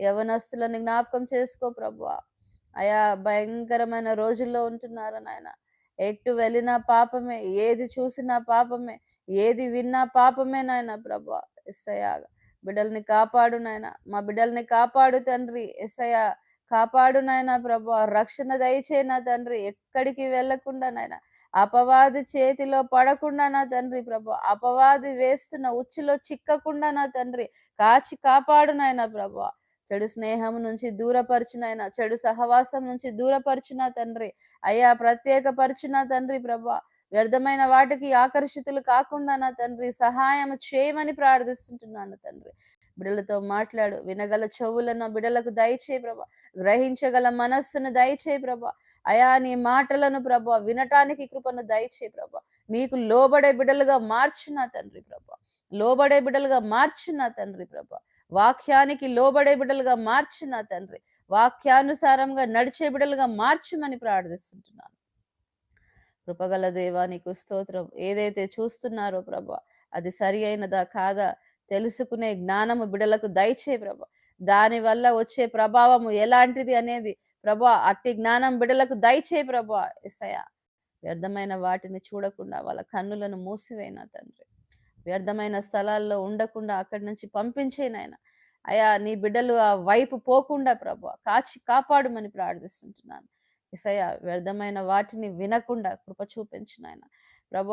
యవనస్తులను జ్ఞాపకం చేసుకో ప్రభు అయా భయంకరమైన రోజుల్లో ఉంటున్నారు నాయన. ఎటు వెళ్ళినా పాపమే ఏది చూసినా పాపమే ఏది విన్నా పాపమే నాయన ప్రభు ఎస్సయ్యా బిడ్డల్ని కాపాడు నాయన. మా బిడ్డల్ని కాపాడు తండ్రి. ఎస్సయ్య కాపాడు నాయన ప్రభు రక్షణ దయచే నా తండ్రి. ఎక్కడికి వెళ్ళకుండా నాయన. అపవాది చేతిలో పడకుండా నా తండ్రి ప్రభు అపవాది వేస్తున్న ఉచ్చులో చిక్కకుండా నా తండ్రి. కాచి కాపాడు నాయన ప్రభా చెడు స్నేహం నుంచి దూరపరచునైనా చెడు సహవాసం నుంచి దూరపరచున తండ్రి. అయ్యా ప్రత్యేకపరచున తండ్రి ప్రభా. వ్యర్థమైన వాటికి ఆకర్షితులు కాకుండా నా తండ్రి సహాయం చేయమని ప్రార్థిస్తుంటున్నాను తండ్రి. బిడలతో మాట్లాడు వినగల చెవులను బిడలకు దయచే ప్రభా. గ్రహించగల మనస్సును దయచే ప్రభా. అయా నీ మాటలను ప్రభ వినటానికి కృపను దయచే ప్రభా. నీకు లోబడే బిడలుగా మార్చు నా తండ్రి ప్రభా. లోబడే బిడలుగా మార్చు నా తండ్రి ప్రభా. వాక్యానికి లోబడే బిడలుగా మార్చు నా తండ్రి. వాక్యానుసారంగా నడిచే బిడలుగా మార్చుమని ప్రార్థిస్తుంటున్నాను. కృపగల దేవా నీకు స్తోత్రం. ఏదైతే చూస్తున్నారో ప్రభా అది సరి అయినదా కాదా తెలుసుకునే జ్ఞానము బిడలకు దయచే ప్రభ. దాని వల్ల వచ్చే ప్రభావము ఎలాంటిది అనేది ప్రభా అట్టి జ్ఞానం బిడలకు దయచే ప్రభా ఎసయ వ్యర్థమైన వాటిని చూడకుండా వాళ్ళ కన్నులను మూసివేనా తండ్రి. వ్యర్థమైన స్థలాల్లో ఉండకుండా అక్కడి నుంచి పంపించేనాయన అయా నీ బిడ్డలు ఆ వైపు పోకుండా ప్రభు కాచి కాపాడుమని ప్రార్థిస్తుంటున్నాను. ఇసయ వ్యర్థమైన వాటిని వినకుండా కృప చూపించిన ఆయన ప్రభు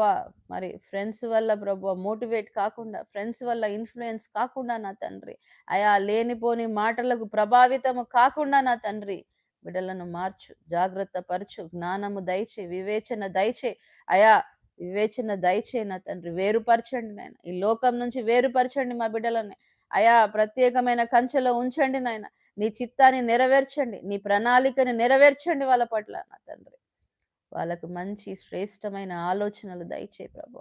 మరి ఫ్రెండ్స్ వల్ల ప్రభు మోటివేట్ కాకుండా ఫ్రెండ్స్ వల్ల ఇన్ఫ్లుయెన్స్ కాకుండా నా తండ్రి. అయా లేనిపోని మాటలకు ప్రభావితము కాకుండా నా తండ్రి. బిడ్డలను మార్చు జాగ్రత్త పరచు జ్ఞానము దయచే వివేచన దయచే. అయా వివేచన దయచేయన నా తండ్రి వేరుపరచండి నాయన. ఈ లోకం నుంచి వేరుపరచండి మా బిడ్డలని. అయా ప్రత్యేకమైన కంచెలో ఉంచండి నాయన. నీ చిత్తాన్ని నెరవేర్చండి నీ ప్రణాళికని నెరవేర్చండి వాళ్ళ పట్ల నా తండ్రి. వాళ్ళకు మంచి శ్రేష్టమైన ఆలోచనలు దయచే ప్రభు.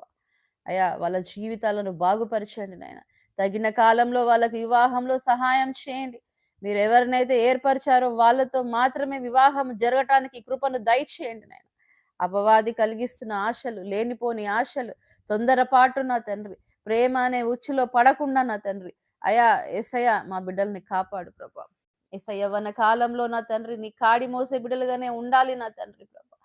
అయా వాళ్ళ జీవితాలను బాగుపరచండి నాయన. తగిన కాలంలో వాళ్ళకి వివాహంలో సహాయం చేయండి. మీరు ఎవరినైతే ఏర్పరిచారో వాళ్ళతో మాత్రమే వివాహం జరగటానికి కృపను దయచేయండి నాయన. అపవాది కలిగిస్తున్న ఆశలు లేనిపోని ఆశలు తొందరపాటు నా తండ్రి ప్రేమ అనే ఉచ్చులో పడకుండా నా తండ్రి. అయా ఎసయ మా బిడ్డల్ని కాపాడు ప్రభా. ఎసయ్యవన కాలంలో నా తండ్రి నీ కాడి మోసే బిడ్డలుగానే ఉండాలి నా తండ్రి ప్రభా.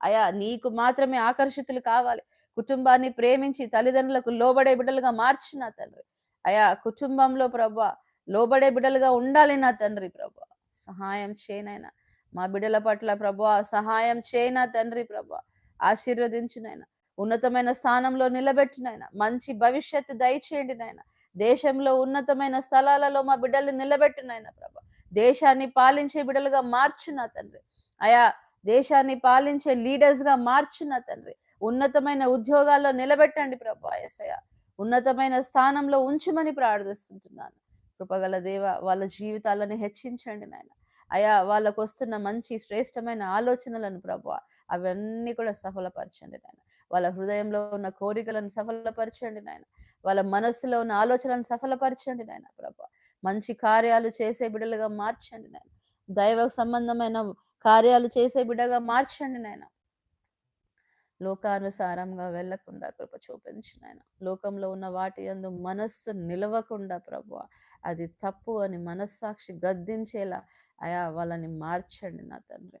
అయా నీకు మాత్రమే ఆకర్షితులు కావాలి. కుటుంబాన్ని ప్రేమించి తల్లిదండ్రులకు లోబడే బిడ్డలుగా మార్చి నా తండ్రి. అయా కుటుంబంలో ప్రభా లోబడే బిడ్డలుగా ఉండాలి నా తండ్రి ప్రభా. సహాయం చేయనైనా మా బిడ్డల పట్ల ప్రభు సహాయం చేయనా తండ్రి ప్రభు ఆశీర్వదించునైనా ఉన్నతమైన స్థానంలో నిలబెట్టినైనా మంచి భవిష్యత్తు దయచేయండి నాయన. దేశంలో ఉన్నతమైన స్థలాలలో మా బిడ్డలు నిలబెట్టినైనా ప్రభు. దేశాన్ని పాలించే బిడ్డలుగా మార్చున్న తండ్రి. అయా దేశాన్ని పాలించే లీడర్స్గా మార్చున్న తండ్రి. ఉన్నతమైన ఉద్యోగాల్లో నిలబెట్టండి ప్రభు ఎస్ఐ ఉన్నతమైన స్థానంలో ఉంచుమని ప్రార్థిస్తుంటున్నాను. కృపగల దేవ వాళ్ళ జీవితాలను హెచ్చించండి నాయన. అయా వాళ్ళకు వస్తున్న మంచి శ్రేష్టమైన ఆలోచనలను ప్రభు అవన్నీ కూడా సఫలపరచండి నాయన. వాళ్ళ హృదయంలో ఉన్న కోరికలను సఫలపరచండి నాయన. వాళ్ళ మనస్సులో ఉన్న ఆలోచనలను సఫలపరచండి నాయన ప్రభు మంచి కార్యాలు చేసే బిడ్డలుగా మార్చండి నాయన. దైవ సంబంధమైన కార్యాలు చేసే బిడ్డగా మార్చండి నాయన. లోకానుసారంగా వెళ్ళకుండా కృప చూపించిన నాయన లోకంలో ఉన్న వాటి అందు మనస్సు నిలవకుండా ప్రభు అది తప్పు అని మనస్సాక్షి గద్దించేలా అయా వాళ్ళని మార్చండి నా తండ్రి.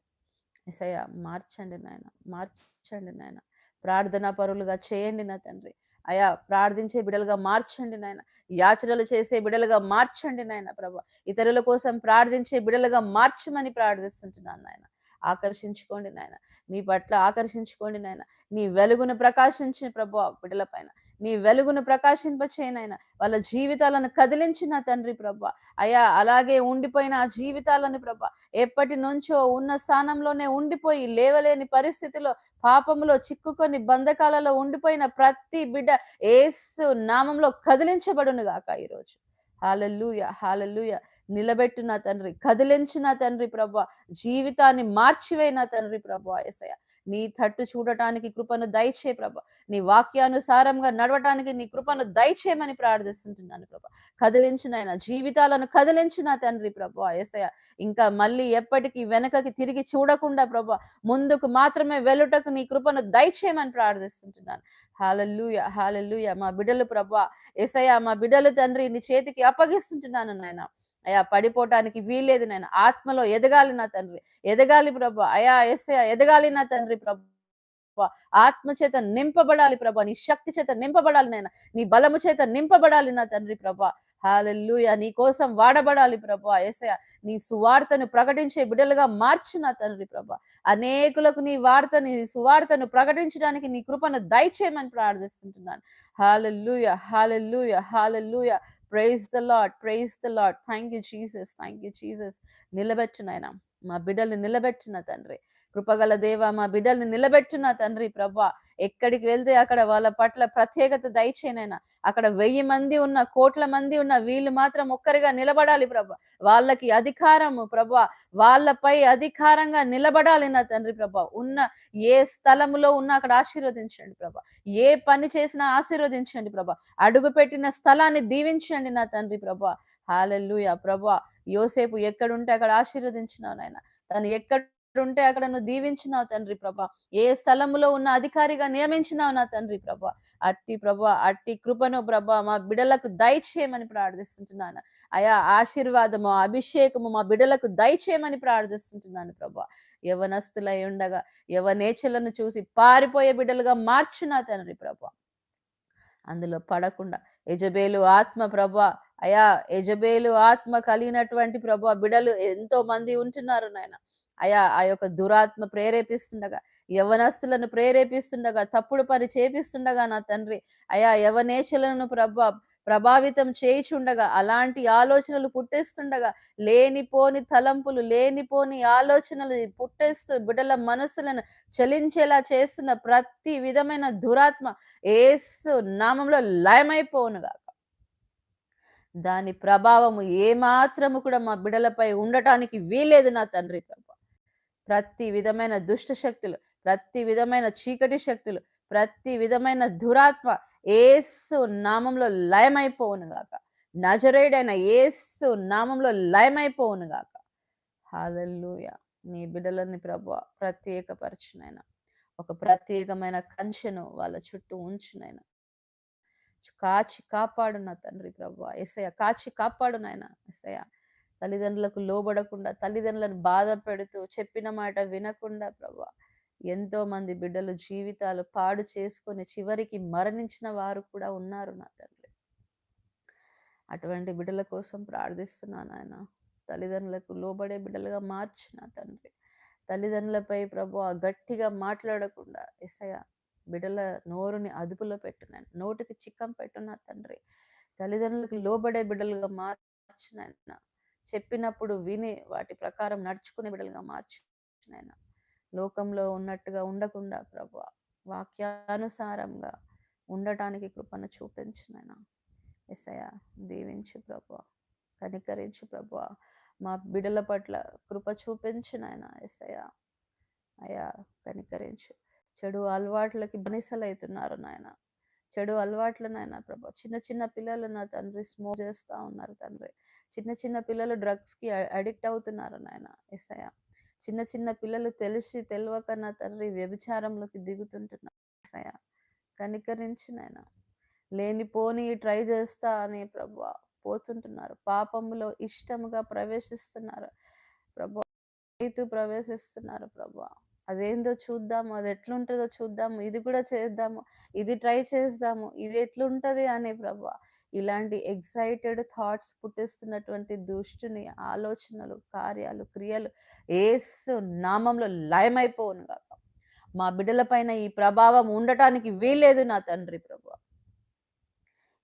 ఎసయ్య మార్చండి నాయన మార్చండి నాయన. ప్రార్థనా పరులుగా చేయండి నా తండ్రి. అయా ప్రార్థించే బిడలుగా మార్చండి నాయన. యాచనలు చేసే బిడలుగా మార్చండి నాయన ప్రభు. ఇతరుల కోసం ప్రార్థించే బిడలుగా మార్చమని ప్రార్థిస్తుంటున్నాను నాయన. ఆకర్షించుకోండి నాయన. మీ పట్ల ఆకర్షించుకోండి నాయన. నీ వెలుగును ప్రకాశించిన ప్రభు బిడ్డల పైన. నీ వెలుగును ప్రకాశింపచేయనైనా వాళ్ళ జీవితాలను కదిలించిన తండ్రి ప్రభ అయా అలాగే ఉండిపోయిన ఆ జీవితాలను ప్రభ ఎప్పటి నుంచో ఉన్న స్థానంలోనే ఉండిపోయి లేవలేని పరిస్థితిలో పాపంలో చిక్కుకొని బంధకాలలో ఉండిపోయిన ప్రతి బిడ్డ ఏసు నామంలో కదిలించబడును గాక ఈరోజు. హాలల్లుయ హాలల్లుయ నిలబెట్టిన తండ్రి కదిలించిన తండ్రి ప్రభ జీవితాన్ని మార్చివేయిన తండ్రి ప్రభ ఎసయ నీ తట్టు చూడటానికి కృపను దయచే ప్రభ. నీ వాక్యానుసారంగా నడవటానికి నీ కృపను దయచేయమని ప్రార్థిస్తుంటున్నాను ప్రభ. కదిలించిన జీవితాలను కదిలించిన తండ్రి ప్రభ ఎసయ ఇంకా మళ్ళీ ఎప్పటికీ వెనకకి తిరిగి చూడకుండా ప్రభ ముందుకు మాత్రమే వెలుటకు నీ కృపను దయచేయమని ప్రార్థిస్తుంటున్నాను. హాలల్లుయ హాలల్లుయ మా బిడ్డలు ప్రభ. ఎసయ మా బిడ్డలు తండ్రి నీ చేతికి అప్పగిస్తుంటున్నాను నాయన. అయా పడిపోవటానికి వీల్లేదు నేను. ఆత్మలో ఎదగాలి నా తండ్రి. ఎదగాలి ప్రభా. అయా ఎస్ఏ ఎదగాలి నా తండ్రి ప్రభా. ఆత్మ చేత నింపబడాలి ప్రభా. నీ శక్తి చేత నింపబడాలి నేను నీ బలము చేత నింపబడాలి నా తండ్రి ప్రభా. హాలెల్లుయ. నీ కోసం వాడబడాలి ప్రభా. ఎసయ నీ సువార్తను ప్రకటించే బిడ్డలుగా మార్చు నా తండ్రి ప్రభా. అనేకులకు నీ వార్తని సువార్తను ప్రకటించడానికి నీ కృపను దయచేయమని ప్రార్థిస్తుంటున్నాను. Hallelujah. Hallelujah. Hallelujah. Praise the Lord praise the Lord thank you Jesus thank you Jesus నిలబెట్టు మా బిడ్డలు నిలబెట్టిన తండ్రి. కృపగల దేవ మా బిడ్డల్ని నిలబెట్టున తండ్రి ప్రభా ఎక్కడికి వెళ్తే అక్కడ వాళ్ళ పట్ల ప్రత్యేకత దయచేనైనా అక్కడ వెయ్యి మంది ఉన్న కోట్ల మంది ఉన్న వీళ్ళు మాత్రం ఒక్కరిగా నిలబడాలి ప్రభా వాళ్ళకి అధికారము ప్రభా వాళ్ళపై అధికారంగా నిలబడాలి నా తండ్రి ప్రభా ఉన్న ఏ స్థలములో ఉన్నా అక్కడ ఆశీర్వదించండి ప్రభా ఏ పని చేసినా ఆశీర్వదించండి ప్రభా అడుగు పెట్టిన స్థలాన్ని దీవించండి నా తండ్రి ప్రభా హాలెల్లుయ ప్రభా యోసేపు ఎక్కడుంటే అక్కడ ఆశీర్వదించినావు నాయన తను ఎక్కడ ఉంటే అక్కడ నువ్వు దీవించినావు తండ్రి ప్రభా. ఏ స్థలములో ఉన్న అధికారిగా నియమించినావు నా తండ్రి ప్రభా. అట్టి ప్రభా అట్టి కృపను ప్రభా మా బిడలకు దయచేయమని ప్రార్థిస్తుంటున్నాను. అయా ఆశీర్వాదము అభిషేకము మా బిడలకు దయచేయమని ప్రార్థిస్తుంటున్నాను ప్రభా. యవనస్తులై ఉండగా యవనేచలను చూసి పారిపోయే బిడ్డలుగా మార్చినా తండ్రి ప్రభా. అందులో పడకుండా యజబేలు ఆత్మ ప్రభా అయా యజబేలు ఆత్మ కలిగినటువంటి ప్రభా బిడలు ఎంతో మంది ఉంటున్నారు నాయన. అయా ఆ యొక్క దురాత్మ ప్రేరేపిస్తుండగా యవనస్తులను ప్రేరేపిస్తుండగా తప్పుడు పని చేపిస్తుండగా నా తండ్రి. అయా యవనేశలను ప్రభా ప్రభావితం చేయిచుండగా అలాంటి ఆలోచనలు పుట్టేస్తుండగా లేనిపోని తలంపులు లేనిపోని ఆలోచనలు పుట్టేస్తూ బిడ్డల మనసులను చలించేలా చేస్తున్న ప్రతి విధమైన దురాత్మ ఏసు నామంలో లయమైపోనుగా దాని ప్రభావము ఏమాత్రము కూడా మా బిడలపై ఉండటానికి వీలేదు నా తండ్రి ప్రభు. ప్రతి విధమైన దుష్ట శక్తులు ప్రతి విధమైన చీకటి శక్తులు ప్రతి విధమైన దురాత్మ ఏసు నామంలో లయమైపోవునుగాక నజరేడైన ఏసు నామంలో లయమైపోవును గాక. హాలూయ నీ బిడ్డలని ప్రభు ప్రత్యేకపరచునైన. ఒక ప్రత్యేకమైన కంచెను వాళ్ళ చుట్టూ ఉంచునైన. కాచి కాపాడు నా తండ్రి ప్రభు ఎసయ కాచి కాపాడు నాయన ఎసయ తల్లిదండ్రులకు లోబడకుండా తల్లిదండ్రులను బాధ పెడుతూ చెప్పిన మాట వినకుండా ప్రభా ఎంతో మంది బిడ్డల జీవితాలు పాడు చేసుకొని చివరికి మరణించిన వారు కూడా ఉన్నారు నా తండ్రి. అటువంటి బిడ్డల కోసం ప్రార్థిస్తున్నాను ఆయన తల్లిదండ్రులకు లోబడే బిడ్డలుగా మార్చు నా తండ్రి. తల్లిదండ్రులపై ప్రభు గట్టిగా మాట్లాడకుండా ఎసయ బిడ్డల నోరుని అదుపులో పెట్టున్నాను నోటికి చిక్కం పెట్టున్నా తండ్రి. తల్లిదండ్రులకు లోబడే బిడ్డలుగా మార్చినాయన చెప్పినప్పుడు విని వాటి ప్రకారం నడుచుకునే బిడ్డలుగా మార్చు నాయన. లోకంలో ఉన్నట్టుగా ఉండకుండా ప్రభు వాక్యానుసారంగా ఉండటానికి కృపను చూపించు నాయన. ఎసయ దీవించు ప్రభు కనికరించు ప్రభు. మా బిడల పట్ల కృప చూపించు నాయన ఎసయ అయా కనికరించు. చెడు అలవాట్లకి బనిసలవుతున్నారు నాయన. చెడు అలవాట్లు ప్రభా చిన్న చిన్న పిల్లలు నా తండ్రి స్మోక్ చేస్తూ ఉన్నారు తండ్రి. చిన్న చిన్న పిల్లలు డ్రగ్స్కి అడిక్ట్ అవుతున్నారు నాయన ఎస్ఐ చిన్న చిన్న పిల్లలు తెలిసి తెలియక నా తండ్రి వ్యభిచారంలోకి దిగుతుంటున్నారు ఎస్ఐ కనికరించి నాయన లేనిపోని ట్రై చేస్తా అని ప్రభా పోతుంటున్నారు. పాపములో ఇష్టముగా ప్రవేశిస్తున్నారు ప్రభు రైతు ప్రవేశిస్తున్నారు ప్రభా. అదేందో చూద్దాము అది ఎట్లుంటుందో చూద్దాము ఇది కూడా చేద్దాము ఇది ట్రై చేద్దాము ఇది ఎట్లుంటది అనే ప్రభా ఇలాంటి ఎగ్జైటెడ్ థాట్స్ పుట్టిస్తున్నటువంటి దుష్టుని ఆలోచనలు కార్యాలు క్రియలు ఏసు నామంలో లయమైపోను కాక మా బిడ్డల పైన ఈ ప్రభావం ఉండటానికి వీలేదు నా తండ్రి ప్రభు.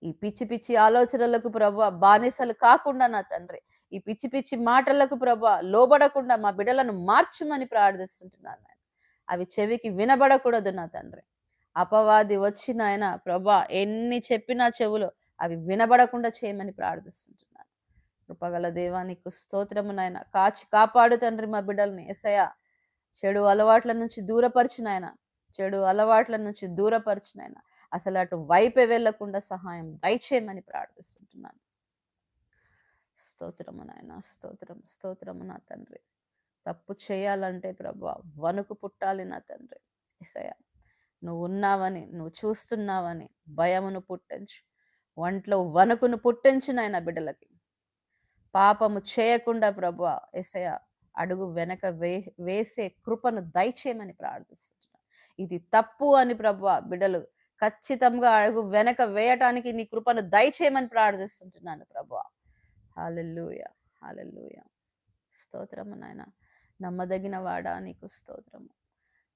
ఈ పిచ్చి పిచ్చి ఆలోచనలకు ప్రభు బానిసలు కాకుండా నా తండ్రి. ఈ పిచ్చి పిచ్చి మాటలకు ప్రభు లోబడకుండా మా బిడ్డలను మార్చుమని ప్రార్థిస్తుంటున్నాను నేను అవి చెవికి వినబడకూడదు నా తండ్రి. అపవాది వచ్చిన ఆయన ప్రభా ఎన్ని చెప్పినా చెవులు అవి వినబడకుండా చేయమని ప్రార్థిస్తుంటున్నాను. కృపగల దేవానికి స్తోత్రము నాయన. కాచి కాపాడు తండ్రి మా బిడ్డల్ని. ఎసయ చెడు అలవాట్ల నుంచి దూరపరిచినాయన చెడు అలవాట్ల నుంచి దూరపరిచినాయన అసలు అటు వైపే వెళ్ళకుండా సహాయం దయచేయమని ప్రార్థిస్తుంటున్నాను. స్తోత్రము నాయన స్తోత్రం స్తోత్రము నా తండ్రి. తప్పు చేయాలంటే ప్రభా వణుకు పుట్టాలి నా తండ్రి. ఎసయ నువ్వు ఉన్నావని నువ్వు చూస్తున్నావని భయమును పుట్టించు. ఒంట్లో వణుకును పుట్టించు నాయన బిడ్డలకి. పాపము చేయకుండా ప్రభు ఎసయ అడుగు వెనక వే వేసే కృపను దయచేయమని ప్రార్థిస్తున్నాను ఇది తప్పు అని ప్రభు బిడ్డలు ఖచ్చితంగా అడుగు వెనక వేయటానికి నీ కృపను దయచేయమని ప్రార్థిస్తుంటున్నాను ప్రభు హాలెల్లుయ హాలెల్లుయ. స్తోత్రము నాయన. నమ్మదగిన వాడా నీకు స్తోత్రము.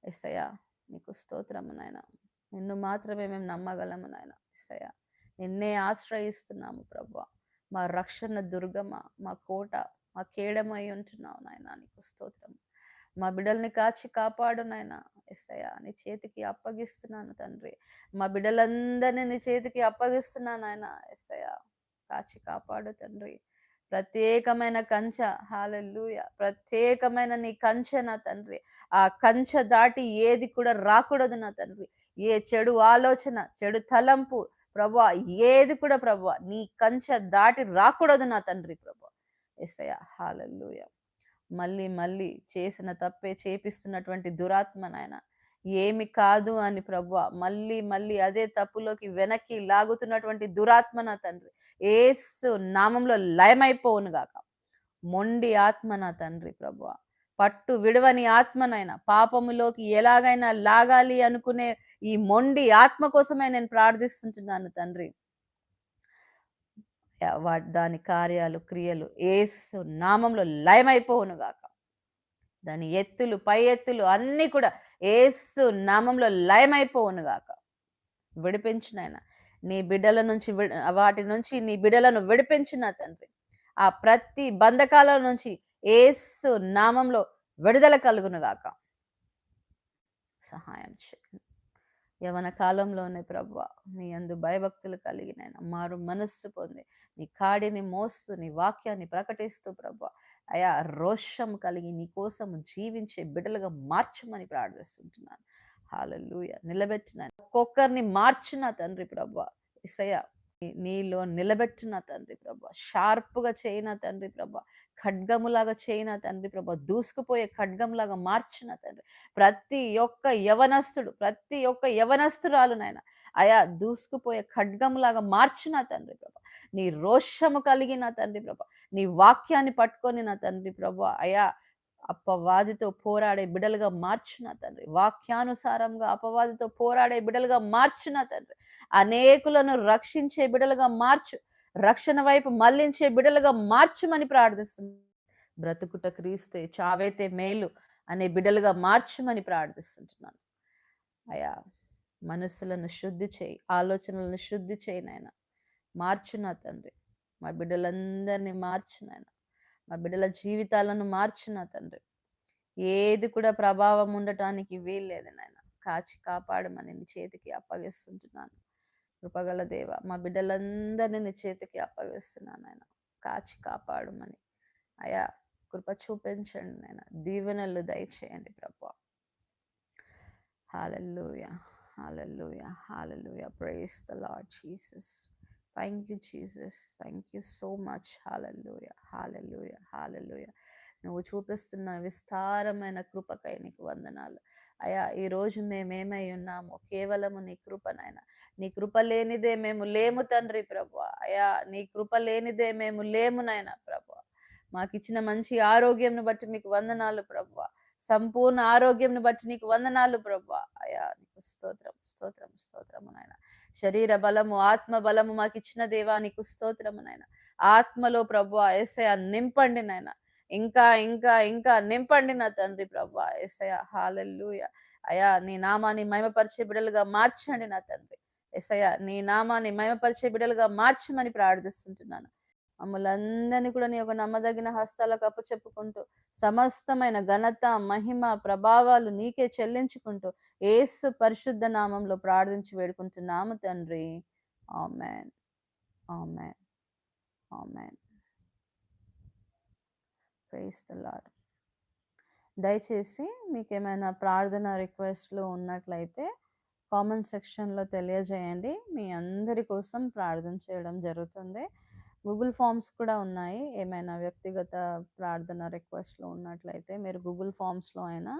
ఎస్సయ్య నీకు స్తోత్రము నాయన. నిన్ను మాత్రమే మేము నమ్మగలము నాయన. ఎస్సయ్య నిన్నే ఆశ్రయిస్తున్నాము ప్రభు మా రక్షణ దుర్గమ మా కోట మా కేడమై ఉంటున్నావు నాయన నీకు స్తోత్రము. మా బిడ్డల్ని కాచి కాపాడు నాయన. ఎస్సయ్య నీ చేతికి అప్పగిస్తున్నాను తండ్రి. మా బిడ్డలందరినీ నీ చేతికి అప్పగిస్తున్నాను ఆయన ఎస్సయ్య కాచి కాపాడు తండ్రి. ప్రత్యేకమైన కంచ హాలెల్లుయ ప్రత్యేకమైన నీ కంచె నా తండ్రి. ఆ కంచె దాటి ఏది కూడా రాకూడదు నా తండ్రి. ఏ చెడు ఆలోచన చెడు తలంపు ప్రభా ఏది కూడా ప్రభు నీ కంచె దాటి రాకూడదు నా తండ్రి ప్రభు. ఎస్సయ్యా హాలెల్లుయా మళ్ళీ మళ్ళీ చేసిన తప్పే చేపిస్తున్నటువంటి దురాత్మ నాయన. ఏమి కాదు అని ప్రభు మళ్ళీ మళ్ళీ అదే తప్పులోకి వెనక్కి లాగుతున్నటువంటి దురాత్మ నా తండ్రి. ఏసు నామంలో లయమైపోవును గాక. మొండి ఆత్మ నా తండ్రి ప్రభు పట్టు విడవని ఆత్మనైనా పాపములోకి ఎలాగైనా లాగాలి అనుకునే ఈ మొండి ఆత్మ కోసమే నేను ప్రార్థిస్తుంటున్నాను తండ్రి. దాని కార్యాలు క్రియలు ఏసు నామంలో లయమైపోవునుగాక దాని ఎత్తులు పై ఎత్తులు అన్నీ కూడా ఏసు నామంలో లయమైపోవునుగాక గాక. విడిపించిన నీ బిడ్డల నుంచి వాటి నుంచి నీ బిడ్డలను విడిపించిన తండ్రి. ఆ ప్రతి బంధకాల నుంచి ఏసు నామంలో విడుదల కలుగునుగాక సహాయం చేయండి. యవన కాలంలోనే ప్రభు నీ అందు భయభక్తులు కలిగిన మారు మనస్సు పొంది నీ కాడిని మోస్తూ నీ వాక్యాన్ని ప్రకటిస్తూ ప్రభు అయా రోషం కలిగి నీ కోసం జీవించే బిడ్డలుగా మార్చమని ప్రార్థిస్తుంటున్నాను. హాలూయ నిలబెట్టిన ఒక్కొక్కరిని మార్చిన తండ్రి ప్రభు ఇసయ నీలో నిలబెట్టిన తండ్రి ప్రభ. షార్ప్గా చేయన తండ్రి ప్రభ. ఖడ్గములాగా చేయన తండ్రి ప్రభ. దూసుకుపోయే ఖడ్గంలాగా మార్చిన తండ్రి. ప్రతి ఒక్క యవనస్తుడు ప్రతి ఒక్క యవనస్తురాలు నాయన అయా దూసుకుపోయే ఖడ్గంలాగా మార్చిన తండ్రి ప్రభ. నీ రోషము కలిగిన తండ్రి ప్రభ. నీ వాక్యాన్ని పట్టుకొని నా తండ్రి ప్రభ. అయా అపవాదితో పోరాడే బిడలుగా మార్చున తండ్రి. వాక్యానుసారంగా అపవాదితో పోరాడే బిడలుగా మార్చున తండ్రి. అనేకులను రక్షించే బిడలుగా మార్చు రక్షణ వైపు మళ్ళించే బిడలుగా మార్చుమని ప్రార్థిస్తుంది బ్రతుకుట క్రీస్తే చావైతే మేలు అనే బిడలుగా మార్చుమని ప్రార్థిస్తుంటున్నాను. అయా మనసులను శుద్ధి చేయి ఆలోచనలను శుద్ధి చేయి నాయన. మార్చున తండ్రి. మా బిడ్డలందరినీ మార్చునాయన మా బిడ్డల జీవితాలను మార్చిన తండ్రి. ఏది కూడా ప్రభావం ఉండటానికి వీల్లేదు నాయన. కాచి కాపాడమని నీ చేతికి అప్పగిస్తుంటున్నాను. కృపగల దేవ మా బిడ్డలందరినీ నీ చేతికి అప్పగిస్తున్నాను ఆయన కాచి కాపాడమని. అయా కృప చూపించండి నాయన. దీవెనలు దయచేయండి ప్రభు. Hallelujah hallelujah hallelujah praise the Lord Jesus thank you Jesus thank you so much hallelujah hallelujah hallelujah నువ్వు చూపిస్తున్న విస్తారమైన కృపకై నీకు వందనాలు. అయా ఈరోజు మేమేమై ఉన్నాము కేవలము నీ కృపనైన నీ కృప లేనిదే మేము లేము తండ్రి ప్రభు. అయా నీ కృప లేనిదే మేము లేము నాయన ప్రభు. మాకిచ్చిన మంచి ఆరోగ్యంను బట్టి మీకు వందనాలు ప్రభు. సంపూర్ణ ఆరోగ్యంను బట్టి నీకు వందనాలు ప్రభా. అయా నీకు స్తోత్రం స్తోత్రం స్తోత్రము నాయన. శరీర బలము ఆత్మ బలము మాకు ఇచ్చిన దేవా నీకు స్తోత్రము నాయన. ఆత్మలో ప్రభు ఎస్ఐ నింపండి నాయన. ఇంకా ఇంకా ఇంకా నింపండి నా తండ్రి ప్రభు ఎస్ఐ హాలెల్లుయ అయా నీ నామాన్ని మహిమపరిచే బిడలుగా మార్చండి నా తండ్రి. ఎసయ నీ నామాన్ని మహిమపరిచే బిడలుగా మార్చమని ప్రార్థిస్తుంటున్నాను. మమ్మల్ని కూడా నీ యొక్క నమ్మదగిన హస్తాలకు చెప్పుకుంటూ సమస్తమైన ఘనత మహిమ ప్రభావాలు నీకే చెల్లించుకుంటూ ఏసు పరిశుద్ధ నామంలో ప్రార్థించి వేడుకుంటున్నాము తండ్రి. ఆమెన్. ఆమెన్. ఆమెన్. లాడ్ దయచేసి మీకు ఏమైనా ప్రార్థన రిక్వెస్ట్లు ఉన్నట్లయితే కామెంట్ సెక్షన్లో తెలియజేయండి. మీ అందరి కోసం ప్రార్థన చేయడం జరుగుతుంది. గూగుల్ ఫామ్స్ కూడా ఉన్నాయి. ఏమైనా వ్యక్తిగత ప్రార్థన రిక్వెస్ట్లు ఉన్నట్లయితే మీరు గూగుల్ ఫామ్స్లో అయినా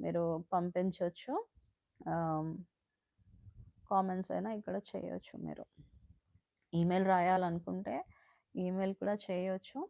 మీరు పంపించవచ్చు కామెంట్స్ అయినా ఇక్కడ చేయొచ్చు మీరు. ఈమెయిల్ రాయాలనుకుంటే ఈమెయిల్ కూడా చేయొచ్చు.